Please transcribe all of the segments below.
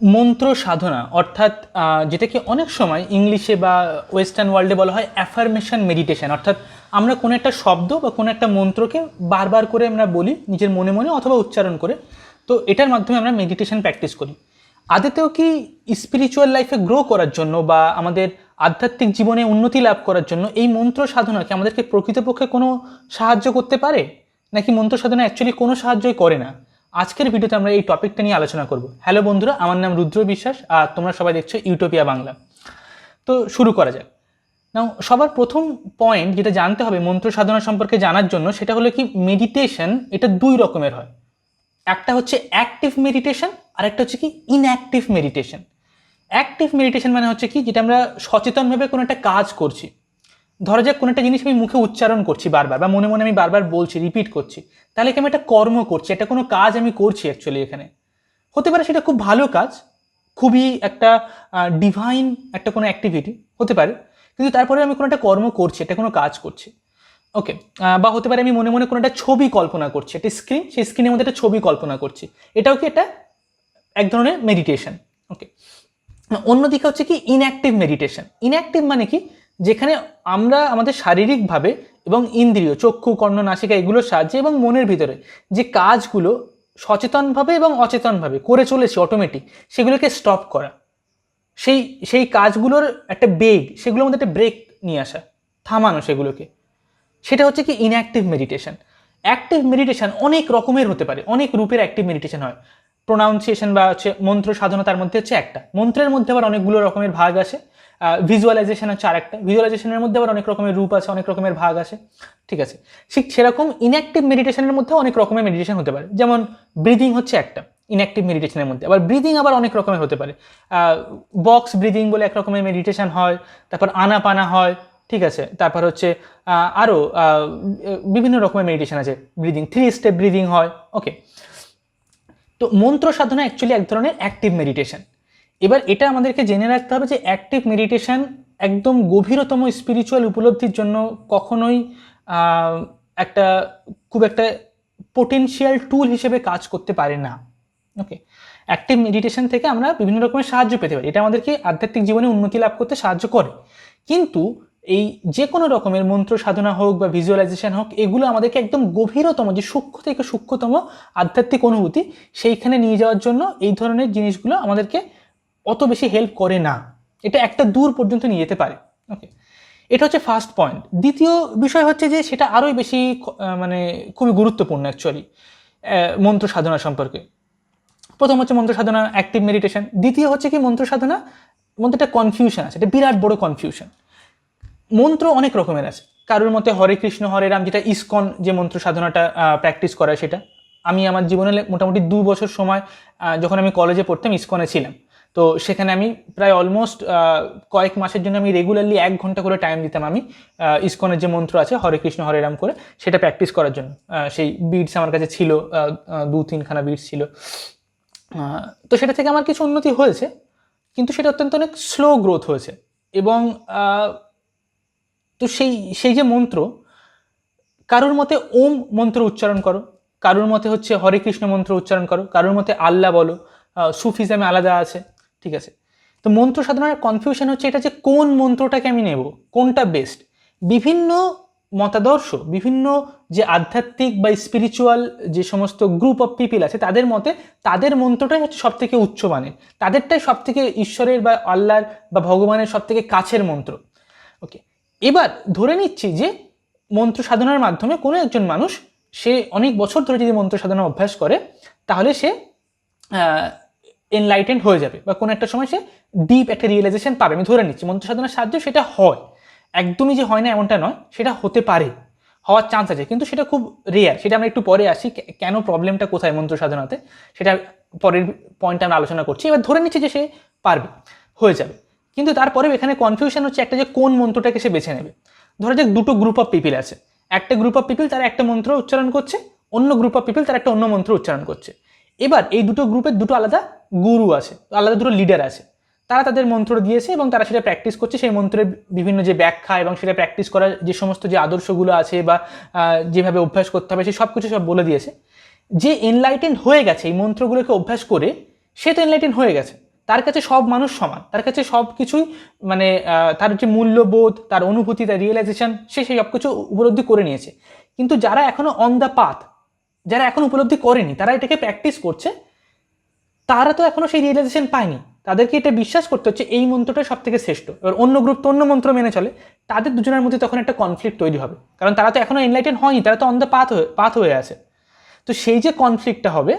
মন্ত্র সাধনা, অর্থাৎ যেটাকে অনেক সময় ইংলিশে বা ওয়েস্টার্ন ওয়ার্ল্ডে বলা হয় অ্যাফার্মেশন মেডিটেশন অর্থাৎ আমরা কোনো একটা শব্দ বা কোনো একটা মন্ত্রকে বারবার করে আমরা বলি নিজের মনে মনে অথবা উচ্চারণ করে। তো এটার মাধ্যমে আমরা মেডিটেশন প্র্যাকটিস করি। আদতেও কি স্পিরিচুয়াল লাইফে গ্রো করার জন্য বা আমাদের আধ্যাত্মিক জীবনে উন্নতি লাভ করার জন্য এই মন্ত্র সাধনা কি আমাদেরকে প্রকৃতপক্ষে কোনো সাহায্য করতে পারে? নাকি মন্ত্র সাধনা অ্যাকচুয়ালি কোনো সাহায্যই করে না? আজকের ভিডিওতে আমরা এই টপিকটা নিয়ে আলোচনা করব। হ্যালো বন্ধুরা, আমার নাম রুদ্র বিশ্বাস, আর তোমরা সবাই দেখছ ইউটোপিয়া বাংলা। তো শুরু করা যাক। নাও, সবার প্রথম পয়েন্ট যেটা জানতে হবে মন্ত্র সাধনা সম্পর্কে জানার জন্য, সেটা হলো কি মেডিটেশন এটা দুই রকমের হয়। একটা হচ্ছে অ্যাক্টিভ মেডিটেশন আর একটা হচ্ছে কি ইনঅ্যাক্টিভ মেডিটেশন অ্যাক্টিভ মেডিটেশন মানে হচ্ছে কি, যেটা আমরা সচেতনভাবে কোনো একটা কাজ করছি। ধরা যাক কোনো একটা জিনিস আমি মুখে উচ্চারণ করছি বারবার, বা মনে মনে আমি বারবার বলছি রিপিট করছি, তাহলে কি আমি একটা কর্ম করছি? একটা কোনো কাজ আমি করছি অ্যাকচুয়ালি এখানে। হতে পারে সেটা খুব ভালো কাজ, খুবই একটা ডিভাইন একটা কোনো অ্যাক্টিভিটি হতে পারে, কিন্তু তারপরে আমি কোনো একটা কর্ম করছি, একটা কোনো কাজ করছি। ওকে বা হতে পারে আমি মনে মনে কোনো একটা ছবি কল্পনা করছি, একটা স্ক্রিন সেই স্ক্রিনের মধ্যে একটা ছবি কল্পনা করছি। এটাও কি একটা এক ধরনের মেডিটেশন ওকে অন্যদিকে হচ্ছে কি ইনঅ্যাক্টিভ মেডিটেশন ইনঅ্যাক্টিভ মানে কি? যেখানে আমরা আমাদের শারীরিকভাবে এবং ইন্দ্রিয়, চক্ষু, কর্ণ, নাসিকা এগুলোর সাহায্যে এবং মনের ভিতরে যে কাজগুলো সচেতনভাবে এবং অচেতনভাবে করে চলেছি অটোমেটিক সেগুলোকে স্টপ করা। সেই সেই কাজগুলোর একটা বেগ সেগুলোর মধ্যে একটা ব্রেক নিয়ে আসা, থামানো সেগুলোকে। সেটা হচ্ছে কি ইনঅ্যাক্টিভ মেডিটেশন অ্যাক্টিভ মেডিটেশন অনেক রকমের হতে পারে, অনেক রূপের অ্যাক্টিভ মেডিটেশন হয়। প্রোনাউন্সিয়েশন বা হচ্ছে মন্ত্র সাধনা তার মধ্যে হচ্ছে একটা। মন্ত্রের মধ্যে আবার অনেকগুলো রকমের ভাগ আছে ভিজুয়ালাইজেশন হচ্ছে আরেকটা। ভিজুয়ালাইজেশনের মধ্যে আবার অনেক রকমের রূপ আছে, অনেক রকমের ভাগ আছে। ঠিক আছে? ঠিক সেরকম ইনঅ্যাক্টিভ মেডিটেশনের মধ্যে অনেক রকমের মেডিটেশন হতে পারে। যেমন ব্রিদিং হচ্ছে একটা ইনঅ্যাক্টিভ মেডিটেশনের মধ্যে। আবার ব্রিদিং আবার অনেক রকমের হতে পারে। বক্স ব্রিদিং বলে এক রকমের মেডিটেশন হয়, তারপর আনাপানা হয়, ঠিক আছে? তারপর হচ্ছে আরও বিভিন্ন রকমের মেডিটেশন আছে। ব্রিদিং থ্রি স্টেপ ব্রিদিং হয় ওকে তো মন্ত্র সাধনা অ্যাকচুয়ালি এক ধরনের অ্যাক্টিভ মেডিটেশন এবার এটা আমাদেরকে জেনে রাখতে হবে যে অ্যাক্টিভ মেডিটেশন একদম গভীরতম স্পিরিচুয়াল উপলব্ধির জন্য কখনোই একটা খুব একটা পোটেনশিয়াল টুল হিসেবে কাজ করতে পারে না। ওকে অ্যাক্টিভ মেডিটেশন থেকে আমরা বিভিন্ন রকমের সাহায্য পেতে পারি। এটা আমাদেরকে আধ্যাত্মিক জীবনে উন্নতি লাভ করতে সাহায্য করে। কিন্তু এই যে কোনো রকমের মন্ত্র সাধনা হোক বা ভিজুয়ালাইজেশন হোক, এগুলো আমাদেরকে একদম গভীরতম, যে সূক্ষ্ম থেকে সূক্ষ্মতম আধ্যাত্মিক অনুভূতি, সেইখানে নিয়ে যাওয়ার জন্য এই ধরনের জিনিসগুলো আমাদেরকে অত বেশি হেল্প করে না। এটা একটা দূর পর্যন্ত নিয়ে যেতে পারে। ওকে এটা হচ্ছে ফার্স্ট পয়েন্ট দ্বিতীয় বিষয় হচ্ছে যে সেটা আরোই বেশি মানে খুবই গুরুত্বপূর্ণ অ্যাকচুয়ালি মন্ত্র সাধনা সম্পর্কে। প্রথম হচ্ছে মন্ত্র সাধনা অ্যাক্টিভ মেডিটেশন দ্বিতীয় হচ্ছে কি মন্ত্র সাধনা? একটা কনফিউশন আছে, এটা বিরাট বড় কনফিউশন মন্ত্র অনেক রকমের আছে। কারোর মতে হরে কৃষ্ণ, হরে রাম, যেটা ইসকন যে মন্ত্র সাধনাটা প্র্যাকটিস করায় সেটা। আমি আমার জীবনে মোটামুটি দু বছর সময় যখন আমি কলেজে পড়তাম, ইসকনে ছিলাম। তো সেখানে আমি প্রায় অলমোস্ট কয়েক মাসের জন্য আমি রেগুলারলি এক ঘণ্টা করে টাইম দিতাম আমি ইস্কনের যে মন্ত্র আছে, হরে কৃষ্ণ, হরে রাম করে, সেটা প্র্যাকটিস করার জন্য। সেই বিটস আমার কাছে ছিল দু তিনখানা বিটস ছিল। তো সেটা থেকে আমার কিছু উন্নতি হয়েছে, কিন্তু সেটা অত্যন্ত অনেক স্লো গ্রোথ হয়েছে। এবং তো সেই সেই যে মন্ত্র, কারোর মতে ওম মন্ত্র উচ্চারণ করো, কারোর মতে হচ্ছে হরে কৃষ্ণ মন্ত্র উচ্চারণ করো, কারোর মতে আল্লাহ বলো সুফিজামে আলাদা আছে ঠিক আছে? তো মন্ত্র সাধনার কনফিউশন হচ্ছে এটা যে কোন মন্ত্রটাকে আমি নেব? কোনটা বেস্ট বিভিন্ন মতাদর্শ, বিভিন্ন যে আধ্যাত্মিক বা স্পিরিচুয়াল যে সমস্ত গ্রুপ অফ পিপিল আছে, তাদের মতে তাদের মন্ত্রটাই হচ্ছে সব থেকে উচ্চ মানের। তাদেরটাই সব থেকে ঈশ্বরের বা আল্লাহর বা ভগবানের সব থেকে কাছের মন্ত্র। ওকে এবার ধরে নিচ্ছি যে মন্ত্র সাধনার মাধ্যমে কোনো একজন মানুষ, সে অনেক বছর ধরে যদি মন্ত্র সাধনা অভ্যাস করে, তাহলে সে এনলাইটেন্ড হয়ে যাবে বা কোনো একটা সময় সে ডিপ একটা রিয়েলাইজেশন পাবে। আমি ধরে নিচ্ছি মন্ত্র সাধনার সাহায্যে সেটা হয়। একদমই যে হয় না এমনটা নয়, সেটা হতে পারে, হওয়ার চান্স আছে। কিন্তু সেটা খুব রেয়ার সেটা আমরা একটু পরে আসি কেন প্রবলেমটা কোথায় মন্ত্র সাধনাতে সেটা পরের পয়েন্ট আমরা আলোচনা করছি। এবার ধরে নিচ্ছি যে সে পারবে, হয়ে যাবে। কিন্তু তারপরেও এখানে কনফিউশন হচ্ছে একটা যে কোন মন্ত্রটাকে সে বেছে নেবে। ধরা যাক দুটো গ্রুপ অফ পিপিল আছে। একটা গ্রুপ অফ পিপিল তারা একটা মন্ত্র উচ্চারণ করছে, অন্য গ্রুপ অফ পিপিল তারা একটা অন্য মন্ত্র উচ্চারণ করছে। এবার এই দুটো গ্রুপের দুটো আলাদা গুরু আছে, আলাদা দুটো লিডার আছে। তারা তাদের মন্ত্র দিয়েছে এবং তারা সেটা প্র্যাকটিস করছে। সেই মন্ত্রের বিভিন্ন যে ব্যাখ্যা এবং সেটা প্র্যাকটিস করার যে সমস্ত যে আদর্শগুলো আছে বা যেভাবে অভ্যাস করতে হবে সে সব কিছু সব বলে দিয়েছে। যে এনলাইটেন হয়ে গেছে এই মন্ত্রগুলোকে অভ্যাস করে, সে তো এনলাইটেন হয়ে গেছে। তার কাছে সব মানুষ সমান। তার কাছে সব কিছুই মানে তার যে মূল্যবোধ, তার অনুভূতি, তার রিয়েলাইজেশন সে সেই সব কিছু উপলব্ধি করে নিয়েছে। কিন্তু যারা এখনও অন দ্য পাথ যারা এখন উপলব্ধি করেনি, তারা এটাকে প্র্যাকটিস করছে, তারা তো এখনও সেই রিয়েলাইজেশন পায়নি। তাদেরকে এটা বিশ্বাস করতে হচ্ছে, এই মন্ত্রটা সব থেকে শ্রেষ্ঠ। এবার অন্য গ্রুপ তো অন্য মন্ত্র মেনে চলে, তাদের দুজনের মধ্যে তখন একটা কনফ্লিক্ট তৈরি হবে। কারণ তারা তো এখনও এনলাইটেন হয়নি, তারা তো অন দ্য পাথ হয়ে পাথ হয়ে আছে। তো সেই যে কনফ্লিক্টটা হবে,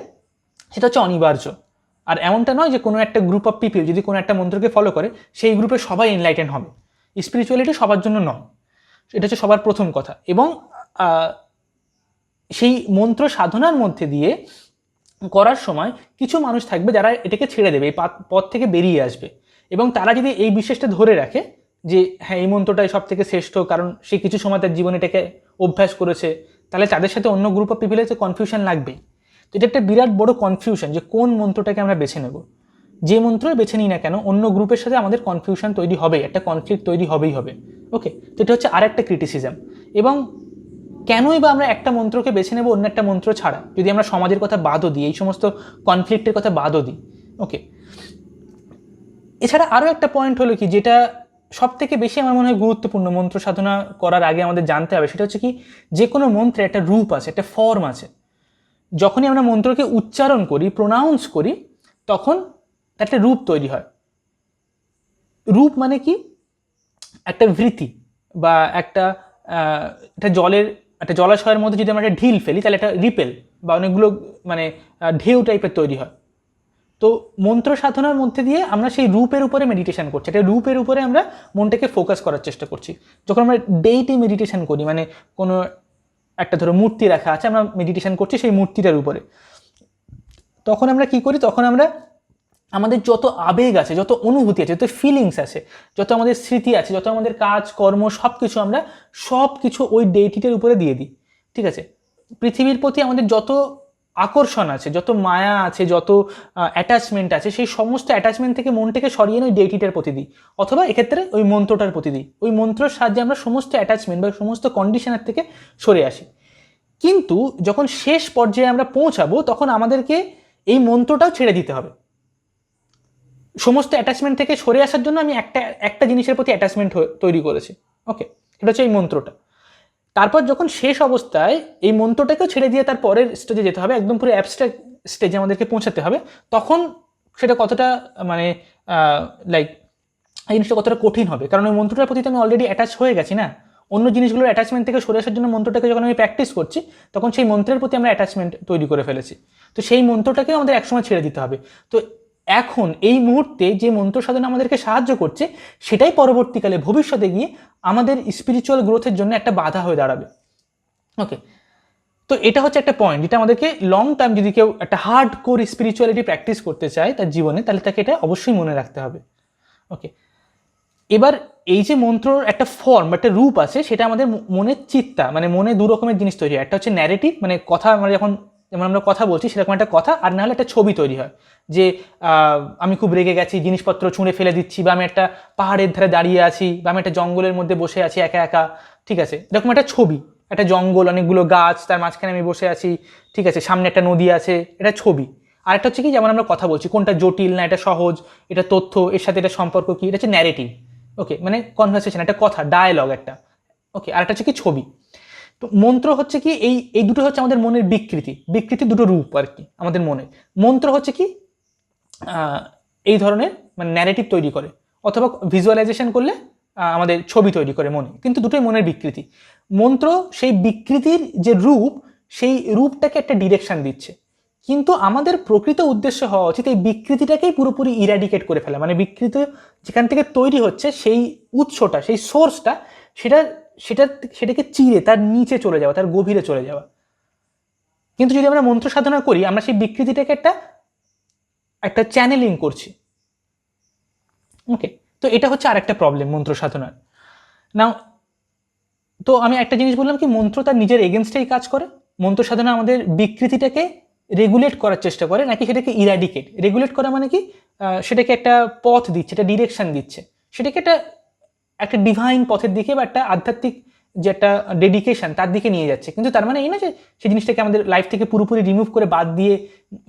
সেটা হচ্ছে অনিবার্য। আর এমনটা নয় যে কোনো একটা গ্রুপ অফ পিপল যদি কোনো একটা মন্ত্রকে ফলো করে, সেই গ্রুপে সবাই এনলাইটেন হবে। স্পিরিচুয়ালিটি সবার জন্য নয়। এটা হচ্ছে সবার প্রথম কথা। এবং সেই মন্ত্র সাধনার মধ্যে দিয়ে করার সময় কিছু মানুষ থাকবে যারা এটাকে ছেড়ে দেবে, এই পথ থেকে বেরিয়ে আসবে। এবং তারা যদি এই বিশ্বাসটা ধরে রাখে যে হ্যাঁ এই মন্ত্রটাই সব থেকে শ্রেষ্ঠ, কারণ সে কিছু সময় তার জীবনে এটাকে অভ্যাস করেছে, তাহলে তাদের সাথে অন্য গ্রুপ অফ পিপলের তো কনফিউশন লাগবেই। তো এটা একটা বিরাট বড় কনফিউশন যে, কোন মন্ত্রটাকে আমরা বেছে নেব? যে মন্ত্রই বেছে নিই না কেন, অন্য গ্রুপের সাথে আমাদের কনফিউশন তৈরি হবে একটা কনফ্লিক্ট তৈরি হবেই হবে। ওকে তো এটা হচ্ছে আর একটা ক্রিটিসিজম এবং কেনই বা আমরা একটা মন্ত্রকে বেছে নেব, অন্য একটা মন্ত্র ছাড়া? যদি আমরা সমাজের কথা বাদও দিই, এই সমস্ত কনফ্লিক্টের কথা বাদও দিই। ওকে এছাড়া আরও একটা পয়েন্ট হলো কি, যেটা সব থেকে বেশি আমার মনে হয় গুরুত্বপূর্ণ মন্ত্র সাধনা করার আগে আমাদের জানতে হবে, সেটা হচ্ছে কি, যে কোনো মন্ত্রে একটা রূপ আছে, একটা ফর্ম আছে। যখনই আমরা মন্ত্রকে উচ্চারণ করি প্রোনাউন্স করি, তখন একটা রূপ তৈরি হয়। রূপ মানে কি? একটা বৃত্তি বা একটা একটা জলের একটা জলাশয়ের মধ্যে যদি আমরা একটা ঢিল ফেলি, তাহলে একটা রিপেল বা অনেকগুলো মানে ঢেউ টাইপের তৈরি হয়। তো মন্ত্র সাধনার মধ্যে দিয়ে আমরা সেই রূপের উপরে মেডিটেশন করছি। একটা রূপের উপরে আমরা মনটাকে ফোকাস করার চেষ্টা করছি। যখন আমরা ডেইটি মেডিটেশন করি মানে কোনো একটা ধরো মূর্তি রাখা আছে, আমরা মেডিটেশন করছি সেই মূর্তিটার উপরে। তখন আমরা কি করি? তখন আমরা আমাদের যত আবেগ আছে, যত অনুভূতি আছে, যত ফিলিংস আছে, যত আমাদের স্মৃতি আছে, যত আমাদের কাজ, কর্ম সব কিছু আমরা সব কিছু ওই ডেটিটার উপরে দিয়ে দিই, ঠিক আছে? পৃথিবীর প্রতি আমাদের যত আকর্ষণ আছে, যত মায়া আছে, যত অ্যাটাচমেন্ট আছে, সেই সমস্ত অ্যাটাচমেন্ট থেকে মনটাকে সরিয়ে ওই ডেটিটার প্রতি দিই, অথবা এক্ষেত্রে ওই মন্ত্রটার প্রতি দিই। ওই মন্ত্রের সাহায্যে আমরা সমস্ত অ্যাটাচমেন্ট বা সমস্ত কন্ডিশনের থেকে সরে আসি। কিন্তু যখন শেষ পর্যায়ে আমরা পৌঁছাবো, তখন আমাদেরকে এই মন্ত্রটাও ছেড়ে দিতে হবে। সমস্ত অ্যাটাচমেন্ট থেকে সরে আসার জন্য আমি একটা একটা জিনিসের প্রতি অ্যাটাচমেন্ট তৈরি করেছি। ওকে এটা হচ্ছে এই মন্ত্রটা। তারপর যখন শেষ অবস্থায় এই মন্ত্রটাকেও ছেড়ে দিয়ে তার পরের স্টেজে যেতে হবে, একদম পুরো অ্যাবস্ট্রাক্ট স্টেজে আমাদেরকে পৌঁছাতে হবে, তখন সেটা কতটা মানে লাইক এই জিনিসটা কতটা কঠিন হবে? কারণ ওই মন্ত্রটার প্রতি তো আমি অলরেডি অ্যাটাচ হয়ে গেছি না? অন্য জিনিসগুলোর অ্যাটাচমেন্ট থেকে সরে আসার জন্য মন্ত্রটাকে যখন আমি প্র্যাকটিস করছি, তখন সেই মন্ত্রের প্রতি আমরা অ্যাটাচমেন্ট তৈরি করে ফেলেছি। তো সেই মন্ত্রটাকেও আমাদের একসময় ছেড়ে দিতে হবে। তো এখন এই মুহূর্তে যে মন্ত্র সাধনা আমাদেরকে সাহায্য করছে, সেটাই পরবর্তীকালে ভবিষ্যতে গিয়ে আমাদের স্পিরিচুয়াল গ্রোথের জন্য একটা বাধা হয়ে দাঁড়াবে। ওকে তো এটা হচ্ছে একটা পয়েন্ট যেটা আমাদেরকে লং টার্ম যদি কেউ একটা হার্ড কোর স্পিরিচুয়ালিটি প্র্যাকটিস করতে চায় তার জীবনে, তাহলে তাকে এটা অবশ্যই মনে রাখতে হবে। ওকে এবার এই যে মন্ত্রর একটা ফর্ম একটা রূপ আছে, সেটা আমাদের মনের চিত্তা মানে মনে দু রকমের জিনিস তৈরি হয়। একটা হচ্ছে ন্যারেটিভ মানে কথা আমরা যখন যেমন আমরা কথা বলছি, সেরকম একটা কথা, আর না হলে একটা ছবি তৈরি হয়। যে আমি খুব রেগে গেছি, জিনিসপত্র ছুঁড়ে ফেলে দিচ্ছি, বা আমি একটা পাহাড়ের ধারে দাঁড়িয়ে আছি, বা আমি একটা জঙ্গলের মধ্যে বসে আছি, একা একা, ঠিক আছে? এরকম একটা ছবি, একটা জঙ্গল, অনেকগুলো গাছ, তার মাঝখানে আমি বসে আছি, ঠিক আছে? সামনে একটা নদী আছে, এটা ছবি। আর একটা হচ্ছে কি, যেমন আমরা কথা বলছি, কোনটা জটিল না এটা সহজ, এটা তথ্য, এর সাথে এটা সম্পর্ক কি, এটা হচ্ছে ন্যারেটিভ ওকে মানে কনভারসেশন একটা কথা ডায়ালগ একটা ওকে আর একটা হচ্ছে কি, ছবি। তো মন্ত্র হচ্ছে কি, এই এই দুটো হচ্ছে আমাদের মনের বিকৃতি। বিকৃতি দুটো রূপ আর কি, আমাদের মনে। মন্ত্র হচ্ছে কি এই ধরনের মানে ন্যারেটিভ তৈরি করে, অথবা ভিজুয়ালাইজেশন করলে আমাদের ছবি তৈরি করে মনে। কিন্তু দুটোই মনের বিকৃতি। মন্ত্র সেই বিকৃতির যে রূপ, সেই রূপটাকে একটা ডিরেকশন দিচ্ছে। কিন্তু আমাদের প্রকৃত উদ্দেশ্য হওয়া উচিত এই বিকৃতিটাকেই পুরোপুরি ইরাডিকেট করে ফেলা। মানে বিকৃত যেখান থেকে তৈরি হচ্ছে, সেই উৎসটা, সেই সোর্সটা সেটা সেটা সেটাকে চিরে তার নিচে চলে যাওয়া, তার গভীরে চলে যাওয়া। কিন্তু যদি আমরা মন্ত্র সাধনা করি, আমরা সেই বিকৃতিটাকে একটা একটা চ্যানেলিং করছি। ওকে তো এটা হচ্ছে আরেকটা প্রবলেম মন্ত্র সাধনার। নাও তো আমি একটা জিনিস বললাম কি, মন্ত্র তার নিজের এগেনস্টেই কাজ করে। মন্ত্র সাধনা আমাদের বিকৃতিটাকে রেগুলেট করার চেষ্টা করে, নাকি সেটাকে ইরাডিকেট রেগুলেট করা মানে কি সেটাকে একটা পথ দিচ্ছে, একটা ডিরেকশন দিচ্ছে। সেটাকে একটা একটা ডিভাইন পথের দিকে বা একটা আধ্যাত্মিক যে একটা ডেডিকেশন তার দিকে নিয়ে যাচ্ছে। কিন্তু তার মানে এই না যে সেই জিনিসটাকে আমাদের লাইফ থেকে পুরোপুরি রিমুভ করে বাদ দিয়ে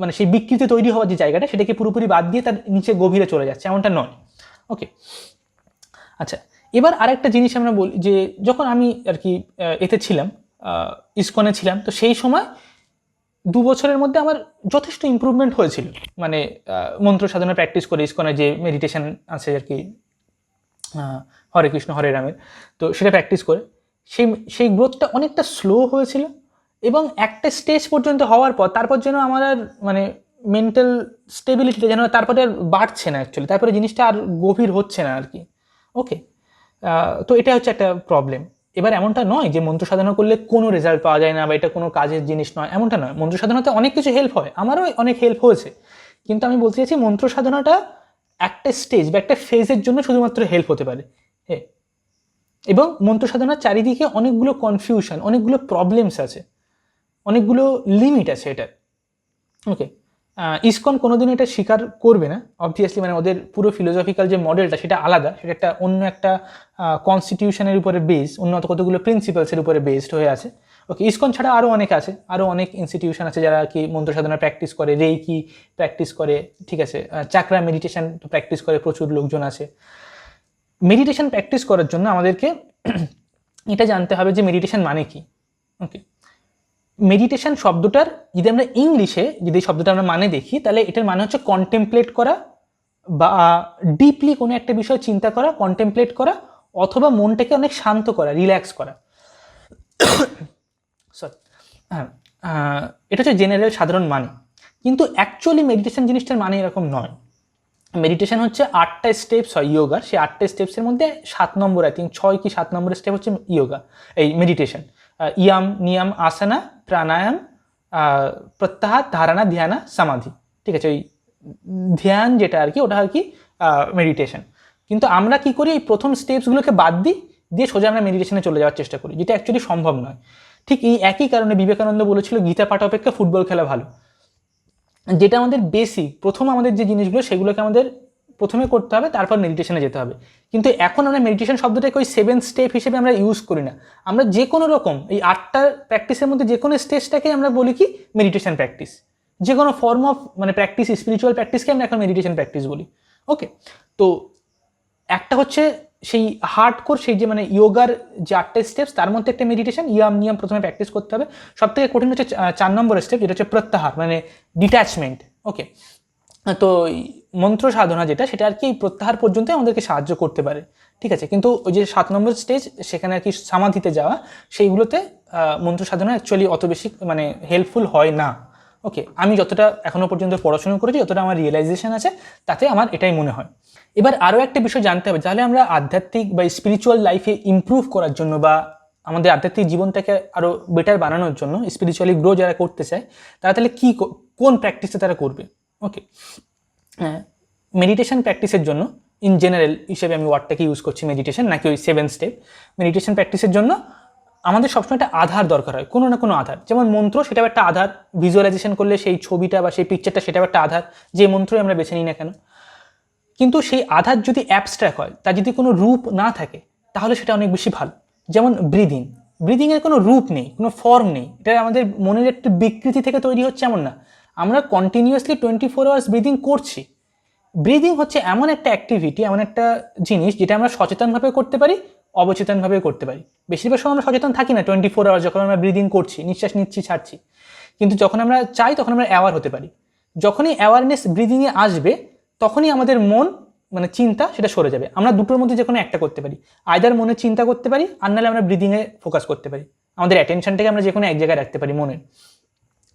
মানে সেই বিকৃতি তৈরি হওয়ার যে জায়গাটা, সেটাকে পুরোপুরি বাদ দিয়ে তার নিচে গভীরে চলে যাচ্ছে, এমনটা নয়। ওকে আচ্ছা এবার আরেকটা জিনিস আমরা বলি যে যখন আমি আর কি এতে ছিলাম ইসকনে ছিলাম, তো সেই সময় দু বছরের মধ্যে আমার যথেষ্ট ইমপ্রুভমেন্ট হয়েছিল। মানে মন্ত্র সাধনা প্র্যাকটিস করে ইসকনে যে মেডিটেশন আছে আর কি হরে কৃষ্ণ, হরে রামের তো সেটা প্র্যাকটিস করে। সেই সেই গ্রোথটা অনেকটা স্লো হয়েছিল এবং একটা স্টেজ পর্যন্ত হওয়ার পর, তারপর যেন আমার আর মানে মেন্টাল স্টেবিলিটিটা যেন তারপরে আর বাড়ছে না অ্যাকচুয়ালি তারপরে জিনিসটা আর গভীর হচ্ছে না আর কি ওকে তো এটা হচ্ছে একটা প্রবলেম এবার এমনটা নয় যে মন্ত্র সাধনা করলে কোনো রেজাল্ট পাওয়া যায় না বা এটা কোনো কাজের জিনিস নয়, এমনটা নয়। মন্ত্র সাধনাতে অনেক কিছু হেল্প হয়, আমারও অনেক হেল্প হয়েছে। কিন্তু আমি বলতে চাইছি মন্ত্র সাধনাটা একটা স্টেজ বা একটা ফেজের জন্য শুধুমাত্র হেল্প হতে পারে। হ্যাঁ এবং মন্ত্র সাধনার চারিদিকে অনেকগুলো কনফিউশন অনেকগুলো প্রবলেমস আছে। অনেকগুলো লিমিট আছে এটার। ওকে ইসকন কোনোদিন এটা স্বীকার করবে না। অবভিয়াসলি মানে ওদের পুরো ফিলোসফিক্যাল যে মডেলটা সেটা আলাদা। সেটা একটা অন্য একটা কনস্টিটিউশনের উপরে বেস অন্য কতগুলো প্রিন্সিপালসের উপরে বেসড হয়ে আছে। ওকে ইসকন ছাড়া আরও অনেক আছে। আরও অনেক ইনস্টিটিউশন আছে যারা কি মন্ত্র সাধনা প্র্যাকটিস করে রেইকি প্র্যাকটিস করে, ঠিক আছে। চাকরা মেডিটেশন প্র্যাকটিস করে প্রচুর লোকজন আছে। মেডিটেশন প্র্যাকটিস করার জন্য আমাদেরকে এটা জানতে হবে যে মেডিটেশন মানে কি? ওকে মেডিটেশন শব্দটার যদি আমরা ইংলিশে যদি শব্দটা আমরা মানে দেখি, তাহলে এটার মানে হচ্ছে কন্টেমপ্লেট করা বা ডিপলি কোনো একটা বিষয় চিন্তা করা কন্টেমপ্লেট করা অথবা মনটাকে অনেক শান্ত করা রিল্যাক্স করা। সরি হ্যাঁ এটা হচ্ছে জেনারেল সাধারণ মানে। কিন্তু অ্যাকচুয়ালি মেডিটেশন জিনিসটার মানে এরকম নয়। মেডিটেশন হচ্ছে আটটা স্টেপস হয় ইয়োগার সেই আটটা স্টেপসের মধ্যে সাত নম্বর আই থিঙ্ক ছয় কি সাত নম্বরের স্টেপ হচ্ছে ইয়োগা এই মেডিটেশন ইয়াম, নিয়াম, আসানা, প্রাণায়াম প্রত্যাহার, ধারণা, ধ্যানা, সমাধি। ঠিক আছে, ওই ধ্যান যেটা আর কি, ওটা আর কি মেডিটেশন কিন্তু আমরা কি করি, এই প্রথম স্টেপসগুলোকে বাদ দিই, দিয়ে সোজা আমরা মেডিটেশনে চলে যাওয়ার চেষ্টা করি, যেটা অ্যাকচুয়ালি সম্ভব নয়। ঠিক এই একই কারণে বিবেকানন্দ বলেছিল, গীতা পাঠ অপেক্ষা ফুটবল খেলা ভালো। যেটা আমাদের বেসিক প্রথম আমাদের যে জিনিসগুলো সেগুলোকে আমাদের প্রথমে করতে হবে, তারপর মেডিটেশনে যেতে হবে। কিন্তু এখন আমরা মেডিটেশন শব্দটাকে ওই সেভেন স্টেপ হিসেবে আমরা ইউজ করি না। আমরা যে কোনো রকম, এই আটটা প্র্যাকটিসের মধ্যে যে কোনো স্টেজটাকে আমরা বলি কি? মেডিটেশন প্র্যাকটিস যে কোনো ফর্ম অফ মানে প্র্যাকটিস স্পিরিচুয়াল প্র্যাকটিসকে আমরা এখন মেডিটেশন প্র্যাকটিস বলি। ওকে তো একটা হচ্ছে সেই হার্ড কোর সেই যে মানে ইয়োগার যে আটটা স্টেপস তার মধ্যে একটা মেডিটেশন ইয়াম নিয়ম প্রথমে প্র্যাকটিস করতে হবে। সব থেকে কঠিন হচ্ছে চার নম্বর স্টেপ যেটা হচ্ছে প্রত্যাহার মানে ডিট্যাচমেন্ট ওকে তো মন্ত্র সাধনা যেটা, সেটা আর কি প্রত্যাহার পর্যন্ত আমাদেরকে সাহায্য করতে পারে, ঠিক আছে? কিন্তু ওই যে সাত নম্বর স্টেজ সেখানে আর কি সমাধিতে যাওয়া, সেইগুলোতে মন্ত্র সাধনা অ্যাকচুয়ালি অত বেশি মানে হেল্পফুল হয় না ওকে আমি যতটা এখনও পর্যন্ত পড়াশোনা করেছি, যতটা আমার রিয়েলাইজেশন আছে, তাতে আমার এটাই মনে হয়। এবার আরও একটা বিষয় জানতে হবে, তাহলে আমরা আধ্যাত্মিক বা স্পিরিচুয়াল লাইফে ইমপ্রুভ করার জন্য বা আমাদের আধ্যাত্মিক জীবনটাকে আরও বেটার বানানোর জন্য স্পিরিচুয়ালি গ্রো যারা করতে চায়, তারা তাহলে কী কোন প্র্যাকটিসটা তারা করবে? ওকে মেডিটেশন প্র্যাকটিসের জন্য ইন জেনারেল হিসেবে আমি ওয়ার্ডটাকে ইউজ করছি মেডিটেশন নাকি ওই সেভেন স্টেপ মেডিটেশন প্র্যাকটিসের জন্য আমাদের সবসময় একটা আধার দরকার হয়, কোনো না কোনো আধার। যেমন মন্ত্র, সেটাও একটা আধার। ভিজুয়ালাইজেশন করলে সেই ছবিটা বা সেই পিকচারটা সেটাও একটা আধার। যে মন্ত্রই আমরা বেছে নিই না কেন। কিন্তু সেই আধার যদি অ্যাবস্ট্র্যাক হয়, তার যদি কোনো রূপ না থাকে, তাহলে সেটা অনেক বেশি ভালো। যেমন ব্রিদিং ব্রিদিংয়ের কোনো রূপ নেই, কোনো ফর্ম নেই। এটা আমাদের মনের একটা বিকৃতি থেকে তৈরি হচ্ছে এমন না। আমরা continuously twenty four hours breathing করছি। ব্রিদিং হচ্ছে এমন একটা অ্যাক্টিভিটি এমন একটা জিনিস যেটা আমরা সচেতনভাবে করতে পারি অবচেতনভাবে করতে পারি। বেশিরভাগ সময় আমরা সচেতন থাকি না টোয়েন্টি ফোর আওয়ার যখন আমরা ব্রিদিং করছি, নিঃশ্বাস নিচ্ছি, ছাড়ছি। কিন্তু যখন আমরা চাই, তখন আমরা অ্যাওয়ার হতে পারি। যখনই অ্যাওয়ারনেস ব্রিদিংয়ে আসবে তখনই আমাদের মন মানে চিন্তা সেটা সরে যাবে। আমরা দুটোর মধ্যে যে কোনো একটা করতে পারি। আয়দার মনে চিন্তা করতে পারি, আর নাহলে আমরা ব্রিদিংয়ে ফোকাস করতে পারি। আমাদের অ্যাটেনশনটাকে আমরা যে কোনো এক জায়গায় রাখতে পারি মনের।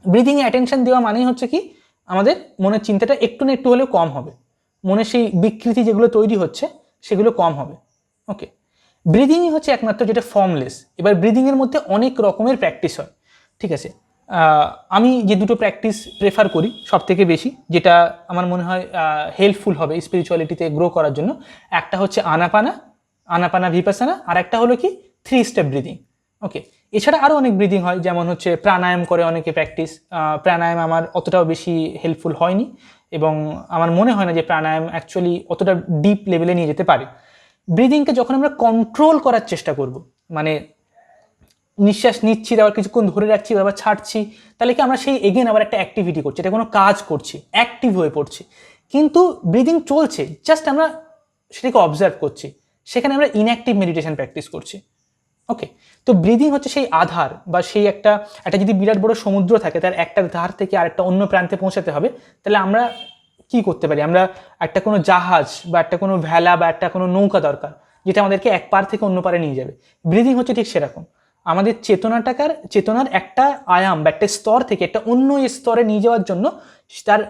ব্রিদিংয়ে অ্যাটেনশন দেওয়া মানেই হচ্ছে কি? আমাদের মনের চিন্তাটা একটু না একটু হলেও কম হবে। মনের সেই বিকৃতি যেগুলো তৈরি হচ্ছে, সেগুলো কম হবে। ওকে ব্রিদিংই হচ্ছে একমাত্র যেটা ফর্মলেস এবার ব্রিদিংয়ের মধ্যে অনেক রকমের প্র্যাকটিস হয়। ঠিক আছে? আমি যে দুটো প্র্যাকটিস প্রেফার করি সব থেকে বেশি, যেটা আমার মনে হয় হেল্পফুল হবে স্পিরিচুয়ালিটিতে গ্রো করার জন্য, একটা হচ্ছে আনাপানা আনাপানা ভিপাসানা, আর একটা হলো কি থ্রি স্টেপ ব্রিদিং ওকে এছাড়া আরও অনেক ব্রিদিং হয়, যেমন হচ্ছে প্রাণায়াম করে অনেকে প্র্যাকটিস প্রাণায়াম আমার অতটাও বেশি হেল্পফুল হয়নি, এবং আমার মনে হয় না যে প্রাণায়াম অ্যাকচুয়ালি অতটা ডিপ লেভেলে নিয়ে যেতে পারে। ব্রিদিংকে যখন আমরা কন্ট্রোল করার চেষ্টা করব মানে নিঃশ্বাস নিচ্ছি আবার কিছুক্ষণ ধরে রাখছি আবার ছাড়ছি, তাহলে কি আমরা সেই এগেন আবার একটা অ্যাক্টিভিটি করছি, এটা কোনো কাজ করছি অ্যাক্টিভ হয়ে পড়ছি। কিন্তু ব্রিদিং চলছে জাস্ট আমরা সেটাকে অবজার্ভ করছি, সেখানে আমরা ইনঅ্যাক্টিভ মেডিটেশন প্র্যাকটিস করছি। ওকে তো ব্রিদিং হচ্ছে সেই আধার বা সেই একটা একটা যদি বিরাট বড় সমুদ্র থাকে, তার একটা ধার থেকে আরেকটা অন্য প্রান্তে পৌঁছাতে হবে, তাহলে আমরা কি করতে পারি? আমরা একটা কোনো জাহাজ বা একটা কোনো ভেলা বা একটা কোনো নৌকা দরকার, যেটা আমাদেরকে এক পার থেকে অন্য পারে নিয়ে যাবে। ব্রিদিং হচ্ছে ঠিক সেরকম। আমাদের চেতনাটাকার চেতনার একটা আয়াম বা একটা স্তর থেকে একটা অন্য স্তরে নিয়ে যাওয়ার জন্য তার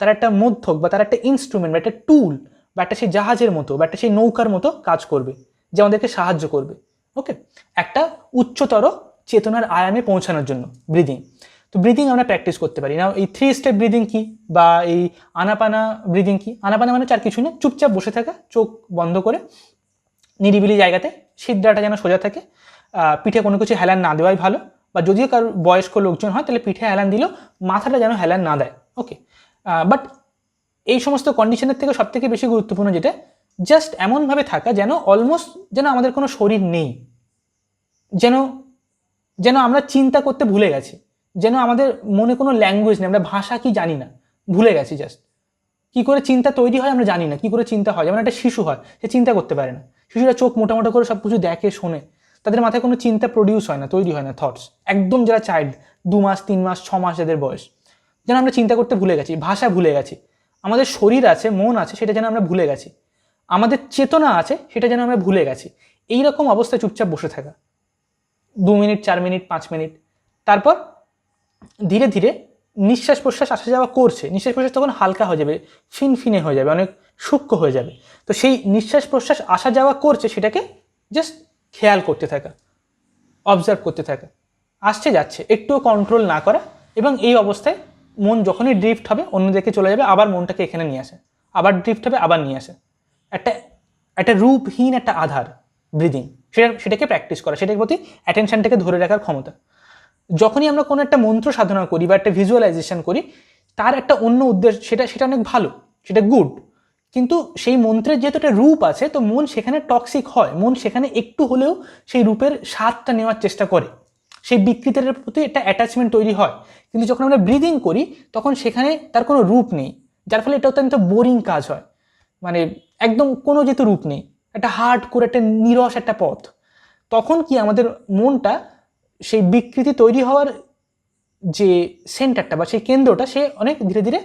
তার একটা মধ্যক বা তার একটা ইনস্ট্রুমেন্ট বা একটা টুল বা একটা সেই জাহাজের মতো বা একটা সেই নৌকার মতো কাজ করবে, যে আমাদেরকে সাহায্য করবে। ওকে একটা উচ্চতর চেতনার আয়ামে পৌঁছানোর জন্য ব্রিদিং তো ব্রিদিং আমরা প্র্যাকটিস করতে পারি। না এই থ্রি স্টেপ ব্রিদিং কি? বা এই আনাপানা ব্রিদিং কি? আনাপানা মানে চার কিছু না, চুপচাপ বসে থাকা, চোখ বন্ধ করে, নিরিবিলি জায়গাতে, সিদ্ধাটা যেন সোজা থাকে পিঠে কোনো কিছু হেলান না দেওয়াই ভালো। বা যদিও কারোর বয়স্ক লোকজন হয়, তাহলে পিঠে হেলান দিলেও মাথাটা যেন হেলান না দেয়। ওকে বাট এই সমস্ত কন্ডিশনের থেকে সব থেকে বেশি গুরুত্বপূর্ণ যেটা জাস্ট এমনভাবে থাকা যেন অলমোস্ট যেন আমাদের কোনো শরীর নেই। যেন যেন আমরা চিন্তা করতে ভুলে গেছি। যেন আমাদের মনে কোনো ল্যাঙ্গুয়েজ নেই, আমরা ভাষা কি জানি না, ভুলে গেছি জাস্ট কি করে চিন্তা তৈরি হয় আমরা জানি না, কি করে চিন্তা হয়। যেমন একটা শিশু হয়, সে চিন্তা করতে পারে না। শিশুরা চোখ মোটা মোটা করে সব কিছু দেখে, শোনে। তাদের মাথায় কোনো চিন্তা প্রডিউস হয় না, তৈরি হয় না থটস একদম যারা চাইল্ড দু মাস, তিন মাস, ছ মাস যাদের বয়স, যেন আমরা চিন্তা করতে ভুলে গেছি, ভাষা ভুলে গেছি। আমাদের শরীর আছে, মন আছে, সেটা যেন আমরা ভুলে গেছি। আমাদের চেতনা আছে, সেটা যেন আমরা ভুলে গেছি। এই রকম অবস্থায় চুপচাপ বসে থাকা। দু মিনিট, চার মিনিট, পাঁচ মিনিট। তারপর ধীরে ধীরে নিঃশ্বাস প্রশ্বাস আসা যাওয়া করছে। নিঃশ্বাস প্রশ্বাস তখন হালকা হয়ে যাবে, ফিনফিনে হয়ে যাবে, অনেক সূক্ষ্ম হয়ে যাবে। তো সেই নিঃশ্বাস প্রশ্বাস আসা যাওয়া করছে, সেটাকে জাস্ট খেয়াল করতে থাকা অবজার্ভ করতে থাকা, আসছে যাচ্ছে, একটুও কন্ট্রোল না করা এবং এই অবস্থায় মন যখনই ড্রিফট হবে, অন্যদিকে চলে যাবে, আবার মনটাকে এখানে নিয়ে আসে, আবার ড্রিফট হবে, আবার নিয়ে আসে। একটা একটা রূপহীন একটা আধার ব্রিদিং সেটা, সেটাকে প্র্যাকটিস করা, সেটার প্রতি অ্যাটেনশনটাকে ধরে রাখার ক্ষমতা। যখনই আমরা কোনো একটা মন্ত্র সাধনা করি বা একটা ভিজুয়ালাইজেশন করি, তার একটা অন্য উদ্দেশ্য, সেটা সেটা অনেক ভালো, সেটা গুড কিন্তু সেই মন্ত্রের যেহেতু একটা রূপ আছে, তো মন সেখানে টক্সিক হয়। মন সেখানে একটু হলেও সেই রূপের স্বাদটা নেওয়ার চেষ্টা করে। সেই বিকৃতির প্রতি একটা অ্যাটাচমেন্ট তৈরি হয়। কিন্তু যখন আমরা ব্রিদিং করি, তখন সেখানে তার কোনো রূপ নেই। যার ফলে এটা অত্যন্ত বোরিং কাজ হয়। মানে একদম কোনো যেহেতু রূপ নেই। একটা হার্ড করে একটা নিরস একটা পথ। তখন কি আমাদের মনটা সেই বিকৃতি তৈরি হওয়ার যে সেন্টারটা বা সেই কেন্দ্রটা, সে অনেক ধীরে ধীরে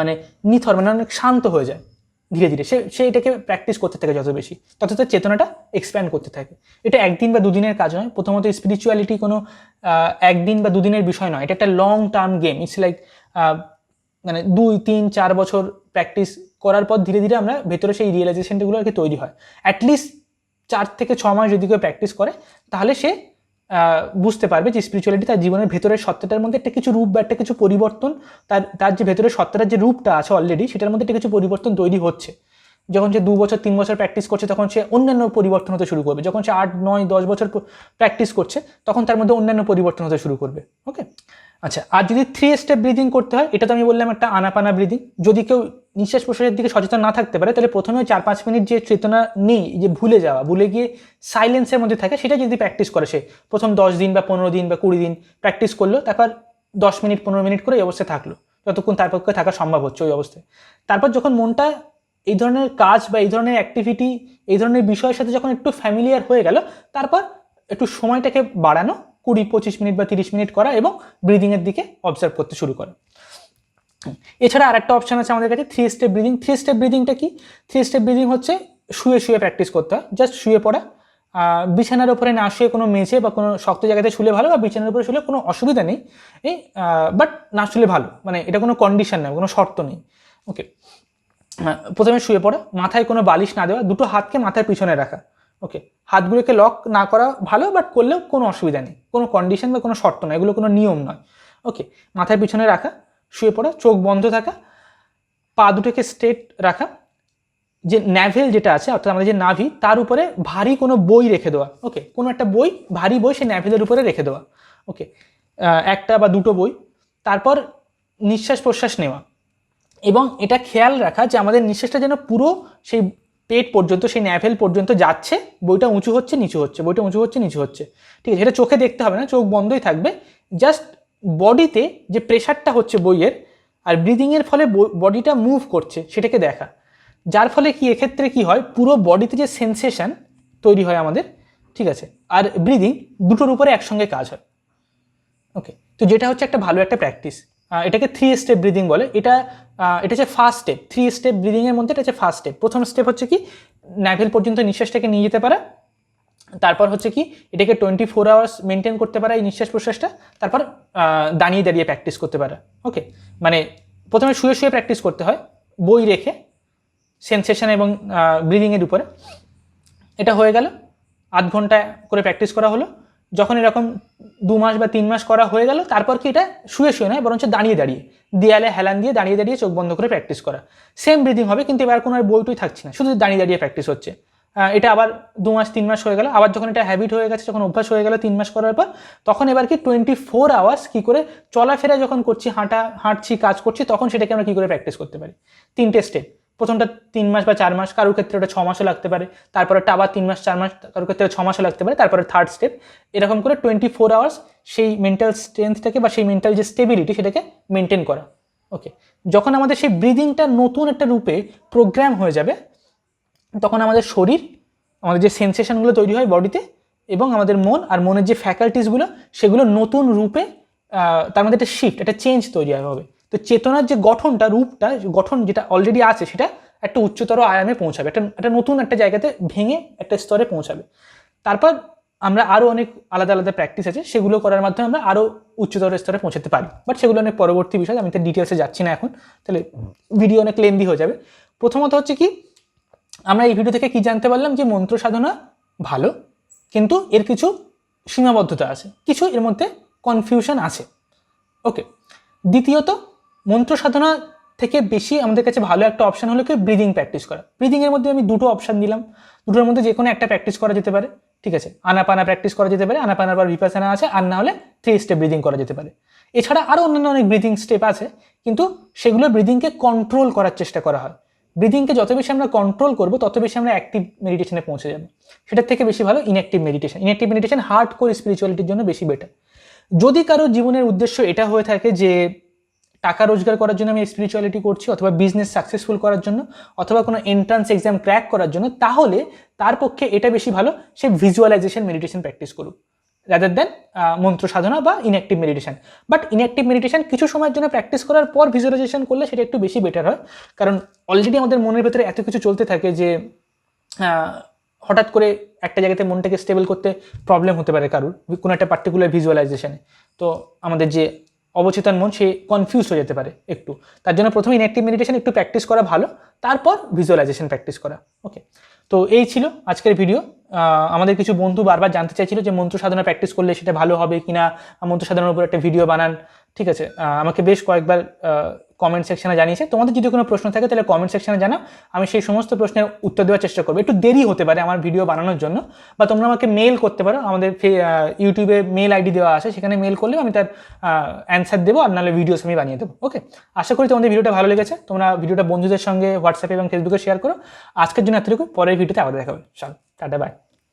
মানে নিথর মানে অনেক শান্ত হয়ে যায় ধীরে ধীরে। সে সে এটাকে প্র্যাকটিস করতে থাকে যত বেশি, তত তার চেতনাটা এক্সপ্যান্ড করতে থাকে। এটা একদিন বা দুদিনের কাজ নয়, প্রথমত স্পিরিচুয়ালিটি কোনো একদিন বা দুদিনের বিষয় নয়, এটা একটা long term game it's like মানে দুই, তিন, চার বছর প্র্যাকটিস করার পর ধীরে ধীরে আমরা ভেতরে সেই রিয়েলাইজেশনগুলো আর কি তৈরি হয়। অ্যাটলিস্ট চার থেকে ছ মাস যদি কেউ প্র্যাকটিস করে, তাহলে সে বুঝতে পারবে যে স্পিরিচুয়ালিটি তার জীবনের ভেতরের সত্যটার মধ্যে একটা কিছু রূপ বা একটা কিছু পরিবর্তন, তার তার যে ভেতরের সত্যটার যে রূপটা আছে অলরেডি সেটার মধ্যে একটা কিছু পরিবর্তন তৈরি হচ্ছে। যখন সে দু বছর তিন বছর প্র্যাকটিস করছে, তখন সে অন্যান্য পরিবর্তন হতে শুরু করবে। যখন সে আট, নয়, দশ বছর প্র্যাকটিস করছে, তখন তার মধ্যে অন্যান্য পরিবর্তন হতে শুরু করবে। ওকে আচ্ছা আর যদি থ্রি স্টেপ ব্রিদিং করতে হয় এটা তো আমি বললাম একটা আনাপানা ব্রিদিং যদি কেউ নিঃশ্বাস প্রশ্বাসের দিকে সচেতন না থাকতে পারে, তাহলে প্রথমে চার পাঁচ মিনিট যে চেতনা নেই যে ভুলে যাওয়া, ভুলে গিয়ে সাইলেন্সের মধ্যে থাকে, সেটা যদি প্র্যাকটিস করে সে, প্রথম দশ দিন বা পনেরো দিন বা কুড়ি দিন প্র্যাকটিস করল, তারপর দশ মিনিট, পনেরো মিনিট করে এই অবস্থায় থাকল, যতক্ষণ তার পক্ষে থাকা সম্ভব হচ্ছে ওই অবস্থায়। তারপর যখন মনটা এই ধরনের কাজ বা এই ধরনের অ্যাক্টিভিটি এই ধরনের বিষয়ের সাথে যখন একটু ফ্যামিলিয়ার হয়ে গেল, তারপর একটু সময়টাকে বাড়ানো কুড়ি, পঁচিশ মিনিট বা তিরিশ মিনিট করা এবং ব্রিদিংয়ের দিকে অবজার্ভ করতে শুরু করা। এছাড়া আরেকটা অপশন আছে আমাদের কাছে three step breathing three step ব্রিদিংটা কি? থ্রি স্টেপ ব্রিদিং হচ্ছে শুয়ে শুয়ে প্র্যাকটিস করতে হয়। জাস্ট শুয়ে পড়া। বিছানার উপরে না শুয়ে কোনো মেঝে বা কোনো শক্ত জায়গাতে শুলে ভালো বা বিছানার উপরে শুলে কোনো অসুবিধা নেই। এই বাট না শুলে ভালো। মানে এটা কোনো কন্ডিশন নেই কোনো শর্ত নেই। ওকে প্রথমে শুয়ে পড়া। মাথায় কোনো বালিশ না দেওয়া। দুটো হাতকে মাথার পিছনে রাখা। ওকে হাতগুলোকে লক না করা ভালো বাট করলেও কোনো অসুবিধা নেই। কোনো কন্ডিশন বা কোনো শর্ত নয়, এগুলো কোনো নিয়ম নয়। ওকে মাথার পিছনে রাখা, শুয়ে পড়া, চোখ বন্ধ থাকা, পা দুটোকে স্ট্রেট রাখা, যে ন্যাভেল যেটা আছে, অর্থাৎ আমাদের যে নাভি, তার উপরে ভারী কোনো বই রেখে দেওয়া। ওকে কোনো একটা বই, ভারী বই সেই ন্যাভেলের উপরে রেখে দেওয়া। ওকে একটা বা দুটো বই, তারপর নিঃশ্বাস প্রশ্বাস নেওয়া। এবং এটা খেয়াল রাখা যে আমাদের নিঃশ্বাসটা যেন পুরো সেই পেট পর্যন্ত, সেই ন্যাভেল পর্যন্ত যাচ্ছে, বইটা উঁচু হচ্ছে, নিচু হচ্ছে, বইটা উঁচু হচ্ছে, নিচু হচ্ছে। ঠিক আছে, এটা চোখে দেখতে হবে না, চোখ বন্ধই থাকবে। জাস্ট বডিতে যে প্রেশারটা হচ্ছে বইয়ের, আর ব্রিদিংয়ের ফলে বডিটা মুভ করছে, সেটাকে দেখা। যার ফলে কি, এক্ষেত্রে কি হয়, পুরো বডিতে যে সেন্সেশন তৈরি হয় আমাদের, ঠিক আছে, আর ব্রিদিং দুটোর উপরে একসঙ্গে কাজ হয়। ওকে তো যেটা হচ্ছে একটা ভালো একটা প্র্যাকটিস এটাকে থ্রি স্টেপ ব্রিদিং বলে। এটা এটা হচ্ছে ফার্স্ট স্টেপ থ্রি স্টেপ ব্রিদিংয়ের মধ্যে এটা হচ্ছে ফার্স্ট স্টেপ প্রথম স্টেপ হচ্ছে কি? ন্যাভেল পর্যন্ত নিঃশ্বাসটাকে নিয়ে যেতে পারা। তারপর হচ্ছে কি? এটাকে টোয়েন্টি ফোর আওয়ার্স মেনটেন করতে পারা এই নিঃশ্বাস প্রশ্বাসটা। তারপর দাঁড়িয়ে দাঁড়িয়ে প্র্যাকটিস করতে পারা। ওকে মানে প্রথমে শুয়ে শুয়ে প্র্যাকটিস করতে হয়, বই রেখে সেন্সেশন এবং ব্রিদিংয়ের উপরে। এটা হয়ে গেল। আধ ঘণ্টা করে প্র্যাকটিস করা হলো। যখন এরকম দু মাস বা তিন মাস করা হয়ে গেল, তারপর কি এটা শুয়ে শুয়ে নয়, বরঞ্চ দাঁড়িয়ে দাঁড়িয়ে, দেয়ালে হেলান দিয়ে দাঁড়িয়ে দাঁড়িয়ে চোখ বন্ধ করে প্র্যাকটিস করা। সেম ব্রিদিং হবে, কিন্তু এবার কোনো আর বইটই থাকছে না, শুধু দাঁড়িয়ে দাঁড়িয়ে প্র্যাকটিস হচ্ছে। এটা আবার দু মাস, তিন মাস হয়ে গেল, আবার যখন এটা হ্যাবিট হয়ে গেছে, যখন অভ্যাস হয়ে গেল তিন মাস করার পর, তখন এবার কি টোয়েন্টি ফোর আওয়ার্স কী করে চলাফেরা যখন করছি, হাঁটা, হাঁটছি, কাজ করছি, তখন সেটাকে আমরা কী করে প্র্যাকটিস করতে পারি? তিনটে স্টেপ প্রথমটা তিন মাস বা চার মাস কারোর ক্ষেত্রে ওটা ছ মাসও লাগতে পারে, তারপরে আবার তিন মাস, চার মাস কারোর ক্ষেত্রে ছ মাসও লাগতে পারে, তারপরে থার্ড স্টেপ এরকম করে টোয়েন্টি ফোর আওয়ার্স সেই মেন্টাল স্ট্রেংথটাকে বা সেই মেন্টাল যে স্টেবিলিটি সেটাকে মেনটেন করা। ওকে যখন আমাদের সেই ব্রিদিংটা নতুন একটা রূপে প্রোগ্রাম হয়ে যাবে, তখন আমাদের শরীর, আমাদের যে সেন্সেশনগুলো তৈরি হয় বডিতে এবং আমাদের মন আর মনের যে ফ্যাকাল্টিসগুলো সেগুলো নতুন রূপে তার মধ্যে একটা শিফট একটা চেঞ্জ তৈরি হবে। তো চেতনার যে গঠনটা, রূপটা, গঠন যেটা অলরেডি আছে, সেটা একটা উচ্চতর আয়ামে পৌঁছাবে, একটা একটা নতুন একটা জায়গাতে ভেঙে একটা স্তরে পৌঁছাবে। তারপর আমরা আরও অনেক আলাদা আলাদা প্র্যাকটিস আছে, সেগুলো করার মাধ্যমে আমরা আরও উচ্চতর স্তরে পৌঁছাতে পারি। বাট সেগুলো অনেক পরবর্তী বিষয়, আমি তো ডিটেলসে যাচ্ছি না এখন, তাহলে ভিডিও অনেক লেন্দি হয়ে যাবে। প্রথমত হচ্ছে কি, আমরা এই ভিডিও থেকে কি জানতে পারলাম যে মন্ত্র সাধনা ভালো, কিন্তু এর কিছু সীমাবদ্ধতা আছে, কিছু এর মধ্যে কনফিউশন আছে। ওকে দ্বিতীয়ত মন্ত্র সাধনা থেকে বেশি আমাদের কাছে ভালো একটা অপশান হলো কি ব্রিদিং প্র্যাকটিস করা। ব্রিদিংয়ের মধ্যে আমি দুটো অপশান দিলাম। দুটোর মধ্যে যে কোনো একটা প্র্যাকটিস করা যেতে পারে, ঠিক আছে? আনাপানা প্র্যাকটিস করা যেতে পারে আনাপানার পর বিপাসানা আছে, আর না হলে থ্রি স্টেপ ব্রিদিং করা যেতে পারে। এছাড়া আরও অন্যান্য অনেক ব্রিদিং স্টেপ আছে, কিন্তু সেগুলো ব্রিদিংকে কন্ট্রোল করার চেষ্টা করা হয়। ব্রিদিংকে যত বেশি আমরা কন্ট্রোল করব, তত বেশি আমরা অ্যাক্টিভ মেডিটেশনে পৌঁছে যাব। সেটার থেকে বেশি ভালো inactive meditation inactive meditation hard core স্পিরিচুয়ালিটির জন্য বেশি বেটার যদি কারও জীবনের উদ্দেশ্য এটা হয়ে থাকে যে টাকা রোজগার করার জন্য আমি স্পিরিচুয়ালিটি করছি অথবা বিজনেস সাকসেসফুল করার জন্য অথবা কোনো এন্ট্রান্স এক্সাম ক্র্যাক করার জন্য, তাহলে তার পক্ষে এটা বেশি ভালো সে ভিজুয়ালাইজেশন মেডিটেশন প্র্যাকটিস করুক রাদার দেন মন্ত্র সাধনা বা inactive meditation but inactive meditation কিছু সময়ের জন্য প্র্যাকটিস করার পর ভিজুয়ালাইজেশন করলে সেটা একটু বেশি বেটার হয়। কারণ অলরেডি আমাদের মনের ভেতরে এত কিছু চলতে থাকে যে হঠাৎ করে একটা জায়গাতে মনটাকে স্টেবল করতে প্রবলেম হতে পারে কারুর, কোনো একটা পার্টিকুলার ভিজুয়ালাইজেশনে তো আমাদের যে অবচেতন মন, সে কনফিউজ হয়ে যেতে পারে একটু। তার জন্য প্রথমে ইনঅ্যাক্টিভ মেডিটেশন একটু প্র্যাকটিস করা ভালো, তারপর ভিজুয়ালাইজেশন প্র্যাকটিস করা। ওকে তো এই ছিল আজকের ভিডিও আমাদের কিছু বন্ধু বারবার জানতে চাইছিল যে মন্ত্র সাধনা প্র্যাকটিস করলে সেটা ভালো হবে কিনা, মন্ত্র সাধনার উপর একটা ভিডিও বানান। ঠিক আছে আমাকে বেশ কয়েকবার কমেন্ট সেকশনে জানিয়েছে। তোমাদের যদি কোনো প্রশ্ন থাকে, তাহলে কমেন্ট সেকশনে জানাও। আমি সেই সমস্ত প্রশ্নের উত্তর দেওয়ার চেষ্টা করব। একটু দেরি হতে পারে আমার ভিডিও বানানোর জন্য, বা তোমরা আমাকে মেল করতে পারো। আমাদের ইউটিউবে মেল আইডি দেওয়া আছে, সেখানে মেল করলেও আমি তার অ্যান্সার দেবো, আর নাহলে ভিডিওস আমি বানিয়ে দেবো। ওকে আশা করি তোমাদের ভিডিওটা ভালো লেগেছে। তোমরা ভিডিওটা বন্ধুদের সঙ্গে হোয়াটসঅ্যাপে এবং ফেসবুকে শেয়ার করো। আজকের জন্য এতটুকু। পরের ভিডিওতে আবার দেখাবে চল, টাটা বাই